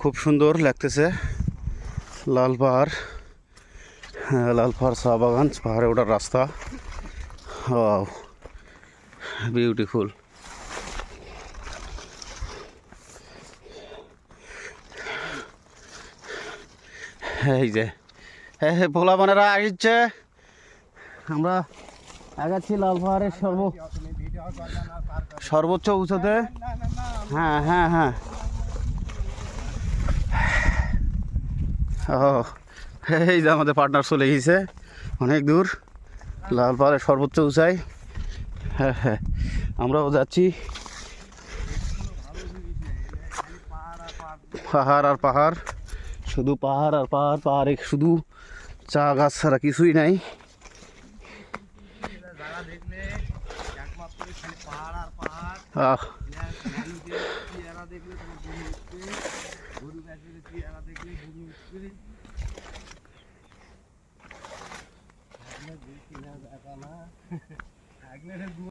খুব সুন্দর লাগতেছে। লাল পাহাড়। হ্যাঁ, লাল পাহাড় চা বাগান পাহাড়ে ওঠার রাস্তা। বিউটিফুল। এই যে হ্যাঁ হ্যাঁ ভোলা বানেরা আসছে। আমরা আগাচ্ছি লাল পাহাড়ের সর্ব সর্বোচ্চ উঁচুতে। হ্যাঁ হ্যাঁ হ্যাঁ। এই যে আমাদের পার্টনার চলে গেছে, অনেক দূর। লাল পাহাড়ের সর্বোচ্চ উঁচাই। হ্যাঁ হ্যাঁ আমরাও যাচ্ছি। পাহাড় আর পাহাড়, শুধু পাহাড় আর পাহাড়, পাহাড়ে শুধু চা গাছ ছাড়া কিছুই নাই। আহ দেখলে তোমার বমি উঠবে গরু গাছের চেহারা দেখলে বমি উঠবে থাকলে দেখা না থাকলে